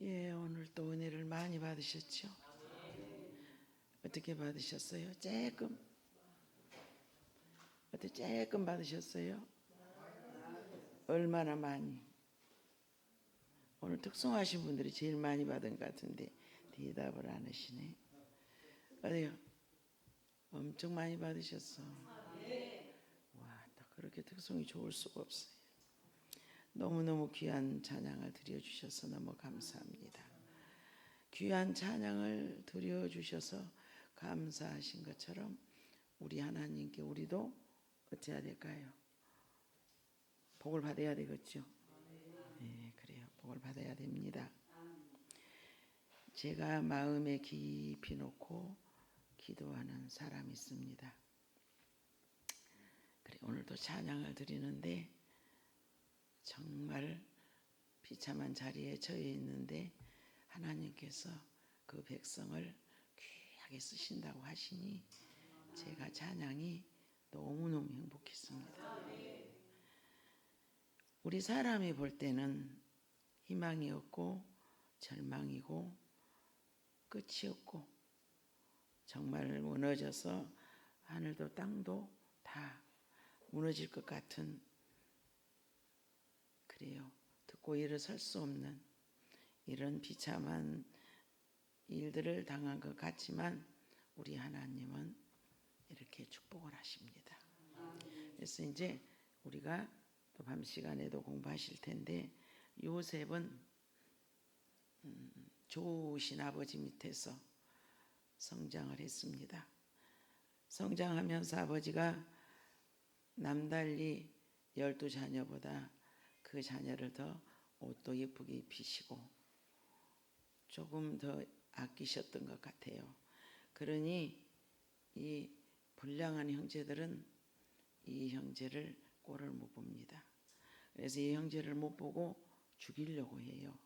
예, 오늘 또 은혜를 많이 받으셨죠? 어떻게 받으셨어요? 조금 어떻게 조금 받으셨어요? 얼마나 많이? 오늘 특송하신 분들이 제일 많이 받은 것 같은데 대답을 안 하시네. 어디요? 엄청 많이 받으셨어. 와, 딱 그렇게 특송이 좋을 수가 없어요. 너무너무 귀한 찬양을 드려주셔서 너무 감사합니다. 귀한 찬양을 드려주셔서 감사하신 것처럼 우리 하나님께 우리도 어찌해야 될까요? 복을 받아야 되겠죠? 네, 그래요. 복을 받아야 됩니다. 제가 마음에 깊이 놓고 기도하는 사람이 있습니다. 그래, 오늘도 찬양을 드리는데 정말 비참한 자리에 처해 있는데 하나님께서 그 백성을 귀하게 쓰신다고 하시니 제가 찬양이 너무너무 행복했습니다. 우리 사람이 볼 때는 희망이 없고 절망이고 끝이 없고 정말 무너져서 하늘도 땅도 다 무너질 것 같은 그래요. 듣고 일어설 수 없는 이런 비참한 일들을 당한 것 같지만 우리 하나님은 이렇게 축복을 하십니다. 그래서 이제 우리가 또 밤 시간에도 공부하실 텐데 요셉은 음, 좋으신 아버지 밑에서 성장을 했습니다. 성장하면서 아버지가 남달리 열두 자녀보다 그 자녀를 더 옷도 예쁘게 입히시고 조금 더 아끼셨던 것 같아요. 그러니 이 불량한 형제들은 이 형제를 꼴을 못 봅니다. 그래서 이 형제를 못 보고 죽이려고 해요.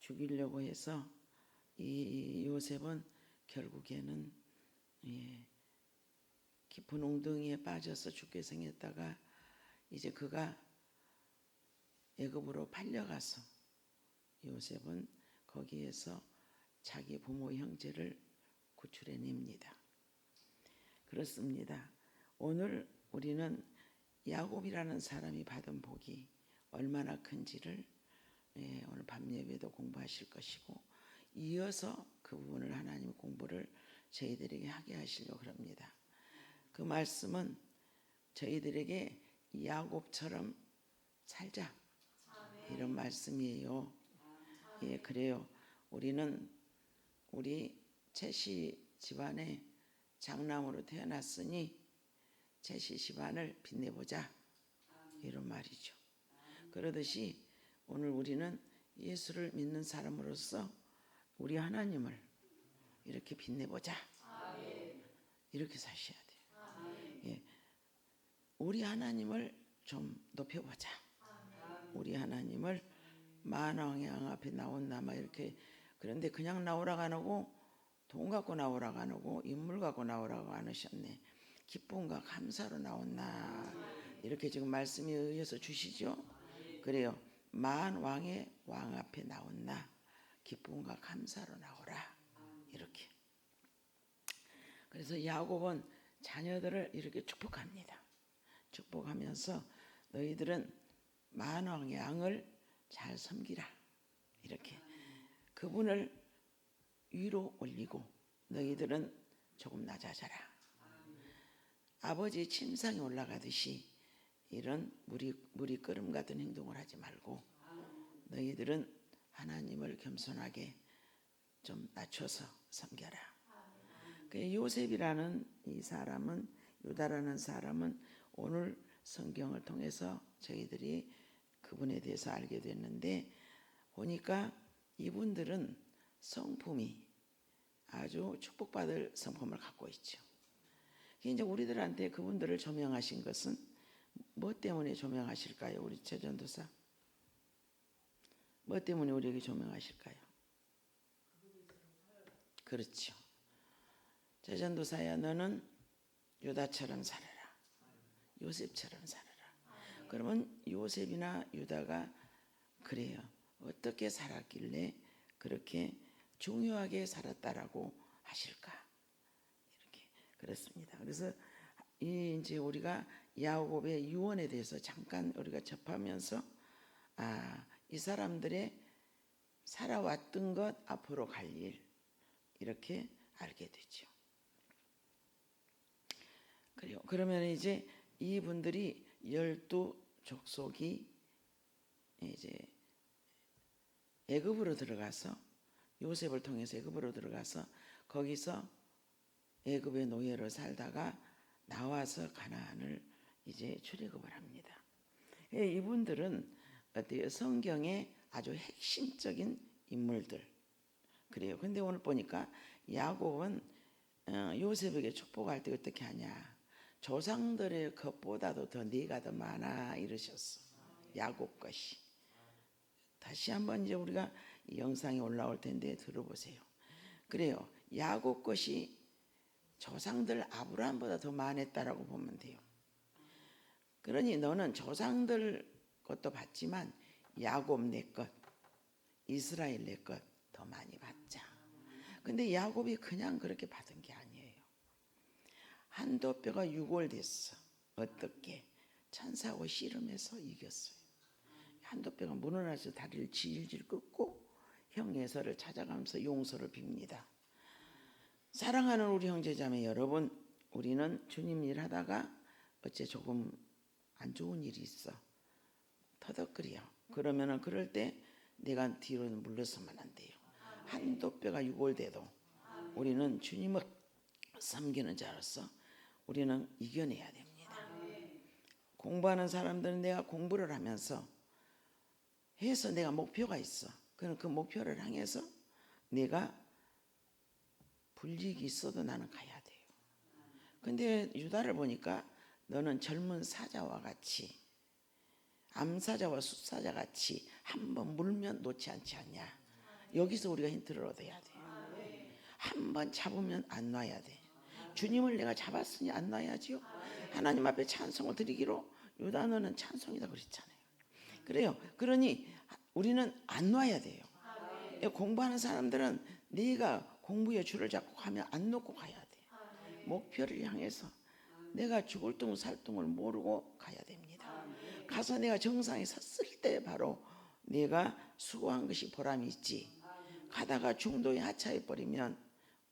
죽이려고 해서 이 요셉은 결국에는 예, 깊은 웅덩이에 빠져서 죽게 생겼다가 이제 그가 애굽으로 팔려가서 요셉은 거기에서 자기 부모 형제를 구출해냅니다. 그렇습니다. 오늘 우리는 야곱이라는 사람이 받은 복이 얼마나 큰지를 예, 오늘 밤 예배도 공부하실 것이고 이어서 그 부분을 하나님 공부를 저희들에게 하게 하시려고 합니다. 그 말씀은 저희들에게 야곱처럼 살자 이런 말씀이에요. 예, 그래요. 우리는 우리 채시 집안에 장남으로 태어났으니 채시 집안을 빛내보자 이런 말이죠. 그러듯이 오늘 우리는 예수를 믿는 사람으로서 우리 하나님을 이렇게 빛내보자 이렇게 사셔야 돼요. 예, 우리 하나님을 좀 높여보자. 우리 하나님을 만왕의 양 앞에 나온다 막 이렇게 그런데 그냥 나오라고 안 하고 돈 갖고 나오라고 안 하고 인물 갖고 나오라고 안 하셨네. 기쁨과 감사로 나온나 이렇게 지금 말씀에 의해서 주시죠. 그래요. 만 왕의 왕 앞에 나온나 기쁨과 감사로 나오라 이렇게. 그래서 야곱은 자녀들을 이렇게 축복합니다. 축복하면서 너희들은 만왕의 양을 잘 섬기라 이렇게 그분을 위로 올리고 너희들은 조금 낮아져라 아버지 침상에 올라가듯이 이런 무리 무리 끓음 같은 행동을 하지 말고 너희들은 하나님을 겸손하게 좀 낮춰서 섬겨라. 그 요셉이라는 이 사람은 유다라는 사람은 오늘 성경을 통해서 저희들이 그분에 대해서 알게 됐는데 보니까 이분들은 성품이 아주 축복받을 성품을 갖고 있죠. 이제 우리들한테 그분들을 조명하신 것은 뭐 때문에 조명하실까요? 우리 최전도사. 뭐 때문에 우리에게 조명하실까요? 그렇죠. 최전도사야 너는 유다처럼 살아라. 요셉처럼 살아라. 그러면 요셉이나 유다가 그래요. 어떻게 살았길래 그렇게 중요하게 살았다라고 하실까? 이렇게 그렇습니다. 그래서 이 이제 우리가 야곱의 유언에 대해서 잠깐 우리가 접하면서 아, 이 사람들의 살아왔던 것 앞으로 갈 일 이렇게 알게 되죠. 그래요. 그러면 이제 이분들이 열두 족속이 이제 애굽으로 들어가서 요셉을 통해서 애굽으로 들어가서 거기서 애굽의 노예로 살다가 나와서 가나안을 이제 출애굽을 합니다. 예, 이분들은 어때요? 성경의 아주 핵심적인 인물들. 그래요. 근데 오늘 보니까 야곱은 어, 요셉에게 축복할 때 어떻게 하냐? 조상들의 것보다도 더 네가 더 많아 이러셨어. 야곱 것이. 다시 한번 이제 우리가 이 영상이 올라올 텐데 들어보세요. 그래요. 야곱 것이 조상들 아브라함보다 더 많았다라고 보면 돼요. 그러니 너는 조상들 것도 받지만 야곱 내 것, 이스라엘 내 것 더 많이 받자. 근데 야곱이 그냥 그렇게 받은 게. 한도 뼈가 유골됐어. 어떻게? 천사하고 씨름해서 이겼어요. 한도 뼈가 무너져서 다리를 질질 긋고 형 예서를 찾아가면서 용서를 빕니다. 사랑하는 우리 형제자매 여러분, 우리는 주님 일 하다가 어째 조금 안 좋은 일이 있어. 터덕거려. 그러면은 그럴 때 내가 뒤로 물러서면 안 돼요. 한도 뼈가 유골돼도 우리는 주님을 섬기는 자로서 우리는 이겨내야 됩니다. 공부하는 사람들은 내가 공부를 하면서 해서 내가 목표가 있어. 그럼 그 목표를 향해서 내가 불이익이 있어도 나는 가야 돼요. 근데 유다를 보니까 너는 젊은 사자와 같이 암사자와 숫사자 같이 한 번 물면 놓지 않지 않냐. 여기서 우리가 힌트를 얻어야 돼요. 한 번 잡으면 안 놔야 돼. 주님을 내가 잡았으니 안 놔야지요. 하나님 앞에 찬송을 드리기로 너는 찬송이다 그랬잖아요. 그래요. 그러니 우리는 안 놔야 돼요. 공부하는 사람들은 네가 공부에 줄을 잡고 가면 안 놓고 가야 돼. 목표를 향해서 내가 죽을 둥 살 둥을 모르고 가야 됩니다. 가서 내가 정상에 섰을 때 바로 내가 수고한 것이 보람이 있지. 가다가 중도에 하차해 버리면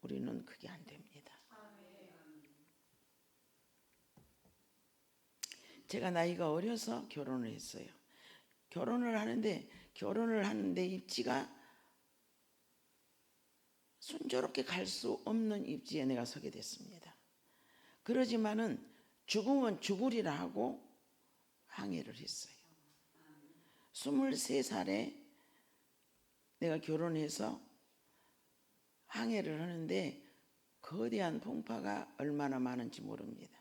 우리는 그게 안 됩니다. 제가 나이가 어려서 결혼을 했어요. 결혼을 하는데 결혼을 하는데 입지가 순조롭게 갈 수 없는 입지에 내가 서게 됐습니다. 그러지만은 죽으면 죽으리라 하고 항해를 했어요. 23살에 내가 결혼해서 항해를 하는데 거대한 풍파가 얼마나 많은지 모릅니다.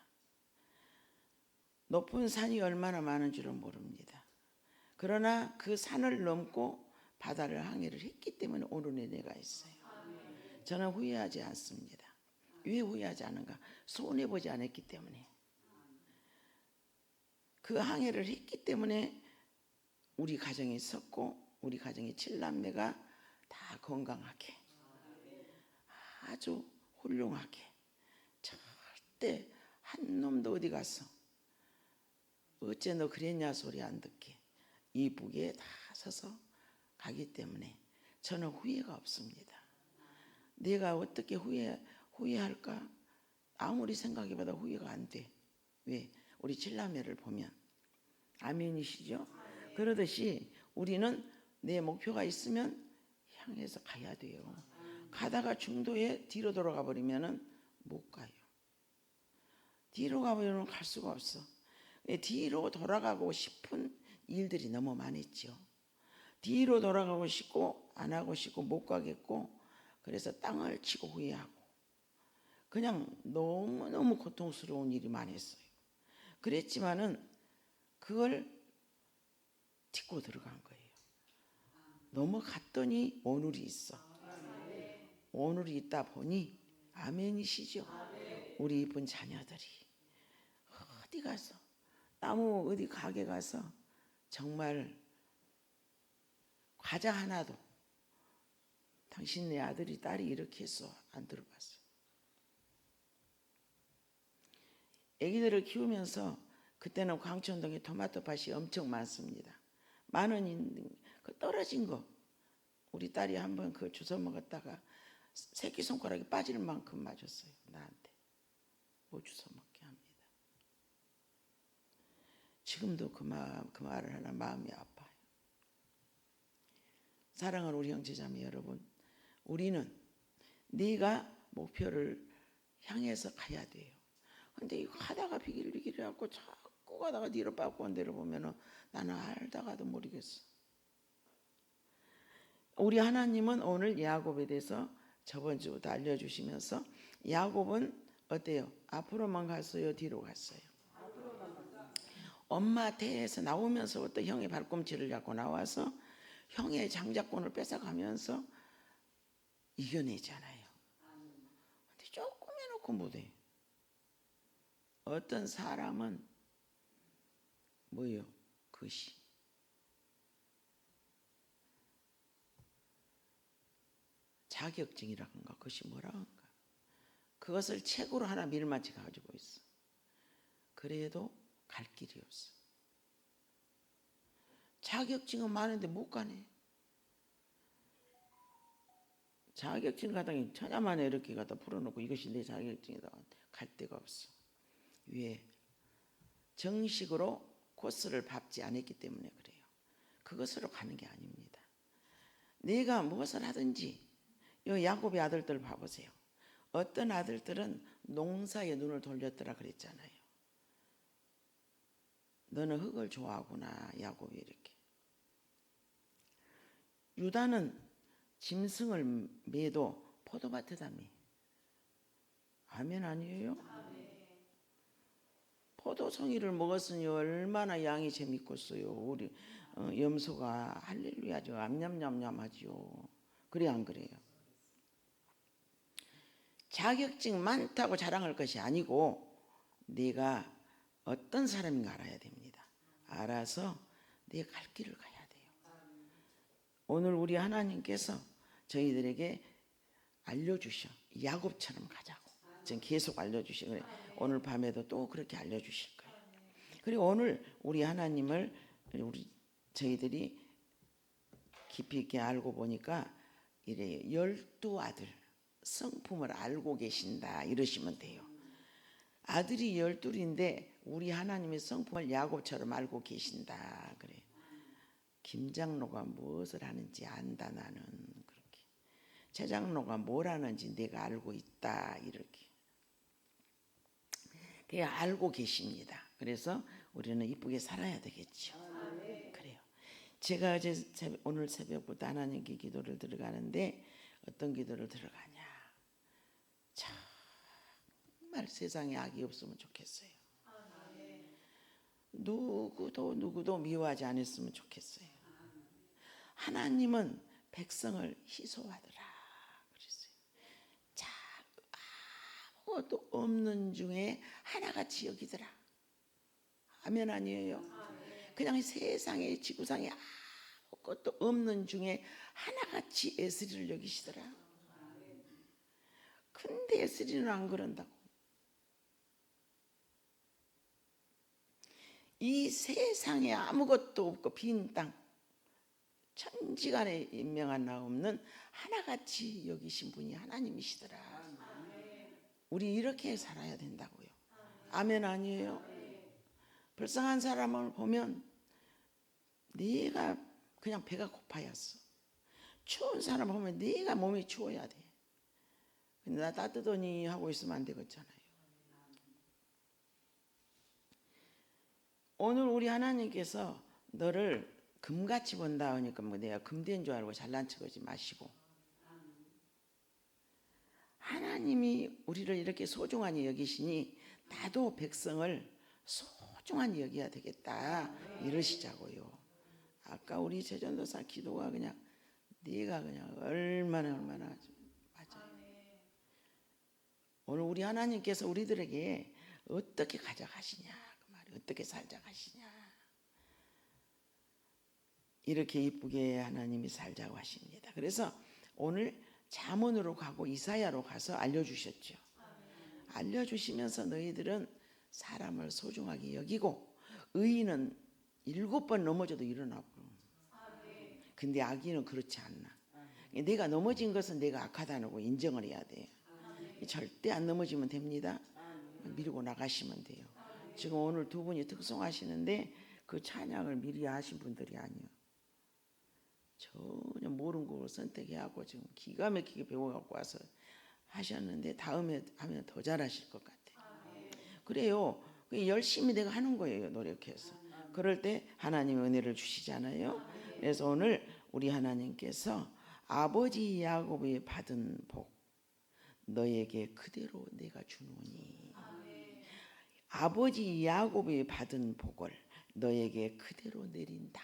높은 산이 얼마나 많은 줄은 모릅니다. 그러나 그 산을 넘고 바다를 항해를 했기 때문에 오늘의 내가 있어요. 저는 후회하지 않습니다. 왜 후회하지 않은가? 손해 보지 않았기 때문에. 그 항해를 했기 때문에 우리 가정이 섰고 우리 가정의 칠남매가 다 건강하게 아주 훌륭하게 절대 한 놈도 어디 가서 어째 너 그랬냐 소리 안 듣게 이쁘게 다 서서 가기 때문에 저는 후회가 없습니다. 내가 어떻게 후회 후회할까? 아무리 생각해봐도 후회가 안 돼. 왜? 우리 칠남매를 보면 아멘이시죠? 그러듯이 우리는 내 목표가 있으면 향해서 가야 돼요. 가다가 중도에 뒤로 돌아가 버리면은 못 가요. 뒤로 가버리면 갈 수가 없어. 뒤로 돌아가고 싶은 일들이 너무 많았죠. 뒤로 돌아가고 싶고 안 하고 싶고 못 가겠고 그래서 땅을 치고 후회하고 그냥 너무너무 고통스러운 일이 많았어요. 그랬지만은 그걸 딛고 들어간 거예요. 넘어갔더니 오늘이 있어. 오늘이 있다 보니 아멘이시죠. 우리 이쁜 자녀들이 어디 가서 나무 어디 가게 가서 정말 과자 하나도 당신네 아들이 딸이 이렇게 했어 안 들어봤어. 아기들을 키우면서 그때는 광천동에 토마토 밭이 엄청 많습니다. 있는 그 떨어진 거 우리 딸이 한번 그 주워 먹었다가 새끼 손가락이 빠질 만큼 맞았어요 나한테 못 주워 먹게 합니다. 지금도 그 마음 그 말을 하나 마음이 아파요. 사랑하는 우리 형제자매 여러분, 우리는 네가 목표를 향해서 가야 돼요. 근데 이거 하다가 비길비길 해갖고 자꾸 가다가 뒤로 빠고 내려보면은 나는 알다가도 모르겠어. 우리 하나님은 오늘 야곱에 대해서 저번 주부터 알려주시면서 야곱은 어때요? 앞으로만 갔어요? 뒤로 갔어요? 엄마 태에서 나오면서부터 형의 발꿈치를 잡고 나와서 형의 장자권을 뺏어가면서 이겨내잖아요. 근데 조금 해놓고 못해. 어떤 사람은 뭐요? 그것이 자격증이라 한가 그것이 뭐라 한가 그것을 책으로 하나 밀맞이 가지고 있어. 그래도 갈 길이 없어. 자격증은 많은데 못 가네. 자격증 가다니 천야만에 이렇게 갖다 풀어놓고 이것이 내 자격증이다 갈 데가 없어. 왜? 정식으로 코스를 밟지 않았기 때문에 그래요. 그것으로 가는 게 아닙니다. 내가 무엇을 하든지 이 야곱의 아들들 봐보세요. 어떤 아들들은 농사에 눈을 돌렸더라 그랬잖아요. 너는 흙을 좋아하구나 야곱이 이렇게. 유다는 짐승을 매도 포도밭에다 매. 아멘 아니에요? 포도송이를 먹었으니 얼마나 양이 재밌겠어요. 우리 어, 염소가 할렐루야죠. 암냠냠냠하지요. 그래 안 그래요? 자격증 많다고 자랑할 것이 아니고 네가 어떤 사람인가 알아야 됩니다. 알아서 네가 갈 길을 가야 돼요. 오늘 우리 하나님께서 저희들에게 알려주셔. 야곱처럼 가자고. 지금 계속 알려주시. 그래. 오늘 밤에도 또 그렇게 알려주실 거예요. 그리고 오늘 우리 하나님을 우리 저희들이 깊이 있게 알고 보니까 이래요. 열두 아들 성품을 알고 계신다 이러시면 돼요. 아들이 열둘인데 우리 하나님의 성품을 야곱처럼 알고 계신다 그래. 김장로가 무엇을 하는지 안다 나는 그렇게. 최장로가 뭘 하는지 내가 알고 있다 이렇게. 그 알고 계십니다. 그래서 우리는 이쁘게 살아야 되겠죠. 그래요. 제가 어제 오늘 새벽부터 하나님께 기도를 들어가는데 어떤 기도를 들어가냐. 정말 세상에 악이 없으면 좋겠어요. 누구도 누구도 미워하지 않았으면 좋겠어요. 하나님은 백성을 희소하더라 그랬어요. 자 아무것도 없는 중에 하나같이 여기더라. 아멘 아니에요. 그냥 세상에 지구상에 아무것도 없는 중에 하나같이 에스리를 여기시더라. 근데 에스리는 안 그런다고. 이 세상에 아무것도 없고 빈 땅, 천지간에 인명하나 없는 하나같이 여기신 분이 하나님이시더라. 우리 이렇게 살아야 된다고요. 아멘 아니에요? 불쌍한 사람을 보면 네가 그냥 배가 고파였어. 추운 사람 보면 네가 몸이 추워야 돼. 근데 나 따뜻하니 하고 있으면 안 되겠잖아요. 오늘 우리 하나님께서 너를 금같이 본다 하니까 뭐 내가 금된 줄 알고 잘난 척하지 마시고 하나님이 우리를 이렇게 소중하게 여기시니 나도 백성을 소중하게 여겨야 되겠다 이러시자고요. 아까 우리 제전도사 기도가 그냥 네가 그냥 얼마나 얼마나 맞아요. 오늘 우리 하나님께서 우리들에게 어떻게 가져가시냐 어떻게 살자 가시냐. 이렇게 이쁘게 하나님이 살자고 하십니다. 그래서 오늘 잠언으로 가고 이사야로 가서 알려주셨죠. 알려주시면서 너희들은 사람을 소중하게 여기고 의인은 일곱 번 넘어져도 일어나고. 근데 악인은 그렇지 않나. 내가 넘어진 것은 내가 악하다는 거 인정을 해야 돼요. 절대 안 넘어지면 됩니다. 밀고 나가시면 돼요. 지금 오늘 두 분이 특송하시는데 그 찬양을 미리 하신 분들이 아니요. 전혀 모르는 걸 선택해하고 지금 기가 막히게 배워갖고 와서 하셨는데 다음에 하면 더 잘하실 것 같아요. 그래요. 그 열심히 내가 하는 거예요. 노력해서. 그럴 때 하나님 은혜를 주시잖아요. 그래서 오늘 우리 하나님께서 아버지 야곱이 받은 복 너에게 그대로 내가 주노니 아버지 야곱이 받은 복을 너에게 그대로 내린다.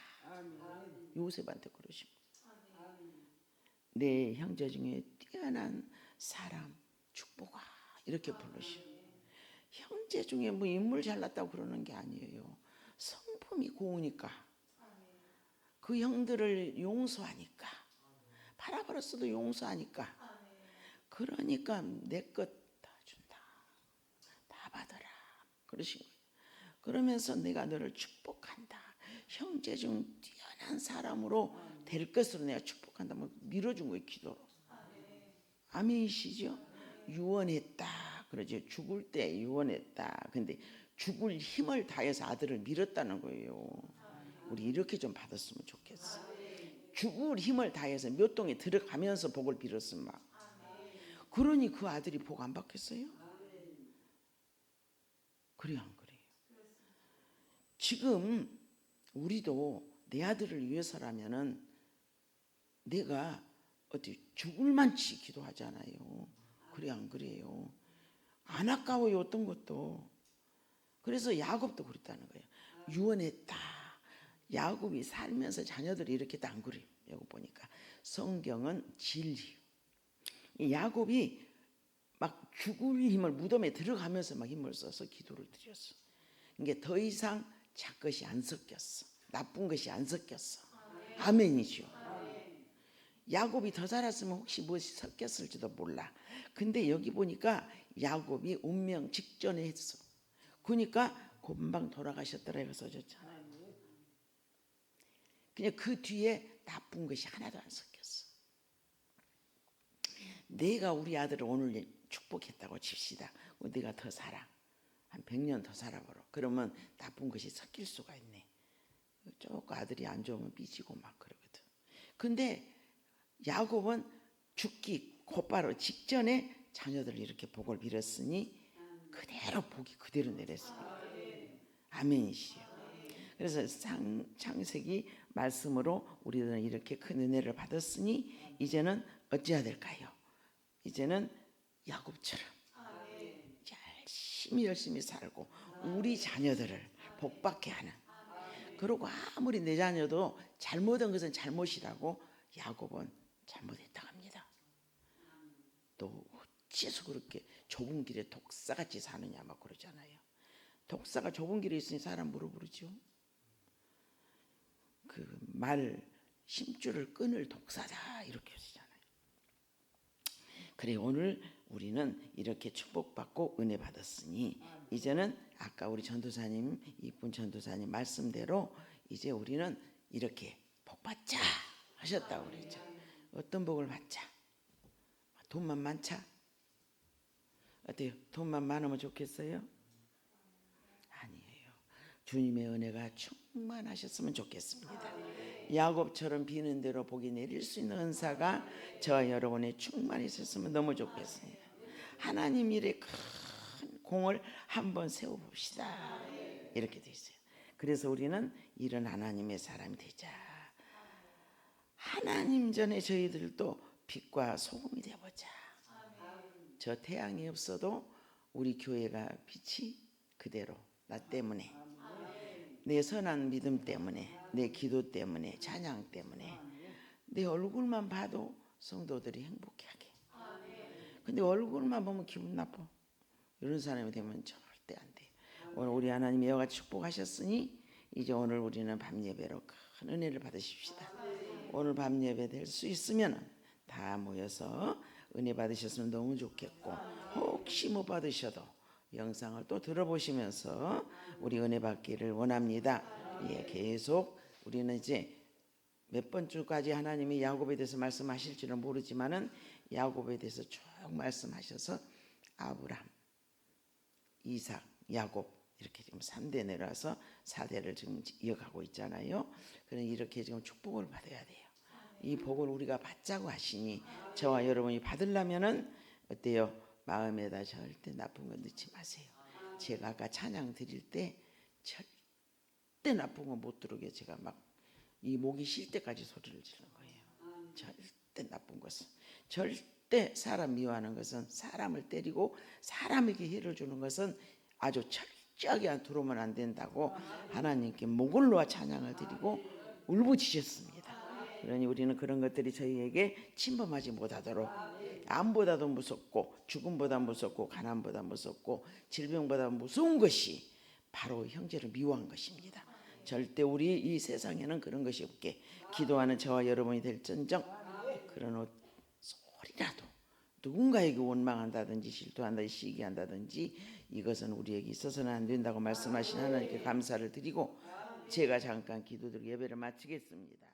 요셉한테 그러십니다. 내 형제 중에 뛰어난 사람 축복아 이렇게 부르시오. 형제 중에 뭐 인물 잘났다고 그러는 게 아니에요. 성품이 고우니까 그 형들을 용서하니까 팔아버렸어도 용서하니까 그러니까 내 것 다 준다. 다 받아라. 그러신 거예요. 그러면서 내가 너를 축복한다. 형제 중 뛰어난 사람으로 될 것으로 내가 축복한다. 뭐 밀어준 거예요, 기도로. 아멘이시죠? 유언했다. 그러죠. 죽을 때 유언했다. 근데 죽을 힘을 다해서 아들을 밀었다는 거예요. 우리 이렇게 좀 받았으면 좋겠어. 죽을 힘을 다해서 몇 동에 들어가면서 복을 빌었으면 막. 그러니 그 아들이 복 안 받겠어요? 그래요, 안 그래요? 지금 우리도 내 아들을 위해서라면은 내가 어디 죽을 만치 기도하잖아요. 그래 안 그래요? 안 아까워요 어떤 것도. 그래서 야곱도 그랬다는 거예요. 유언했다. 야곱이 살면서 자녀들이 이렇게 안 그래요. 여기 보니까 성경은 진리. 이 야곱이 막 죽을 힘을 무덤에 들어가면서 막 힘을 써서 기도를 드렸어. 이게 더 이상 작것이 안 섞였어. 나쁜 것이 안 섞였어. 아멘이죠. 야곱이 더 살았으면 혹시 무엇이 섞였을지도 몰라. 근데 여기 보니까 야곱이 운명 직전에 했어. 그러니까 금방 돌아가셨더라 이거 써졌잖아. 그냥 그 뒤에 나쁜 것이 하나도 안 섞였어. 내가 우리 아들을 오늘 축복했다고 칩시다. 어, 내가 더 살아. 한 100년 더 살아보러. 그러면 나쁜 것이 섞일 수가 있네. 조금 아들이 안 좋으면 삐지고 막 그러거든. 근데 야곱은 죽기 곧바로 직전에 자녀들 이렇게 복을 빌었으니 그대로 복이 그대로 내렸으니까. 아멘이시요. 그래서 상, 창세기 말씀으로 우리들은 이렇게 큰 은혜를 받았으니 이제는 어찌해야 될까요? 이제는 야곱처럼 열심히 열심히 살고 우리 자녀들을 복받게 하는 그리고 아무리 내 자녀도 잘못한 것은 잘못이라고 야곱은 잘못했다 합니다. 또 어째서 그렇게 좁은 길에 독사같이 사느냐 막 그러잖아요. 독사가 좁은 길에 있으니 사람 물어부르죠. 그 말 심줄을 끊을 독사다 이렇게 하시잖아요. 그래 오늘 우리는 이렇게 축복받고 은혜 받았으니 이제는 아까 우리 전도사님 이쁜 전도사님 말씀대로 이제 우리는 이렇게 복 받자 하셨다고 그랬죠. 어떤 복을 받자? 돈만 많자? 어때요? 돈만 많으면 좋겠어요? 아니에요. 주님의 은혜가 충만하셨으면 좋겠습니다. 야곱처럼 비는 대로 복이 내릴 수 있는 은사가 저와 여러분의 충만히 있었으면 너무 좋겠습니다. 하나님 일에 큰 공을 한번 세워봅시다. 이렇게 돼 있어요. 그래서 우리는 이런 하나님의 사람이 되자. 하나님 전에 저희들도 빛과 소금이 되어보자. 저 태양이 없어도 우리 교회가 빛이 그대로 나 때문에 내 선한 믿음 때문에 내 기도 때문에 찬양 때문에 내 얼굴만 봐도 성도들이 행복하게. 근데 얼굴만 보면 기분 나빠. 이런 사람이 되면 절대 안 돼. 오늘 우리 하나님 같이 축복하셨으니 이제 오늘 우리는 밤 예배로 큰 은혜를 받으십시다. 오늘 밤 예배 될 수 있으면 다 모여서 은혜 받으셨으면 너무 좋겠고 혹시 못 받으셔도 영상을 또 들어보시면서 우리 은혜 받기를 원합니다. 예, 계속 우리는 이제 몇 번 주까지 하나님이 야곱에 대해서 말씀하실지는 모르지만은 야곱에 대해서 쭉 말씀하셔서 아브람, 이삭, 야곱 이렇게 지금 3대 내려와서 4대를 지금 이어가고 있잖아요. 그럼 이렇게 지금 축복을 받아야 돼요. 이 복을 우리가 받자고 하시니 저와 여러분이 받으려면은 어때요? 마음에다 절대 나쁜 거 넣지 마세요. 제가 아까 찬양 드릴 때 절대 나쁜 거 못 들어게 제가 막 이 목이 쉴 때까지 소리를 지르는 거예요. 절대 나쁜 것은 절대 사람 미워하는 것은 사람을 때리고 사람에게 해를 주는 것은 아주 철저하게 안 들어오면 안 된다고 하나님께 목을 놓아 찬양을 드리고 울부짖으셨습니다. 그러니 우리는 그런 것들이 저희에게 침범하지 못하도록 암보다도 무섭고 죽음보다 무섭고 가난보다 무섭고 질병보다 무서운 것이 바로 형제를 미워한 것입니다. 절대 우리 이 세상에는 그런 것이 없게 기도하는 저와 여러분이 될전정 그런 옷 소리라도 누군가에게 원망한다든지 질투한다든지 시기한다든지 이것은 우리에게 있어서는 안 된다고 말씀하신 하나님께 감사를 드리고 제가 잠깐 기도드리고 예배를 마치겠습니다.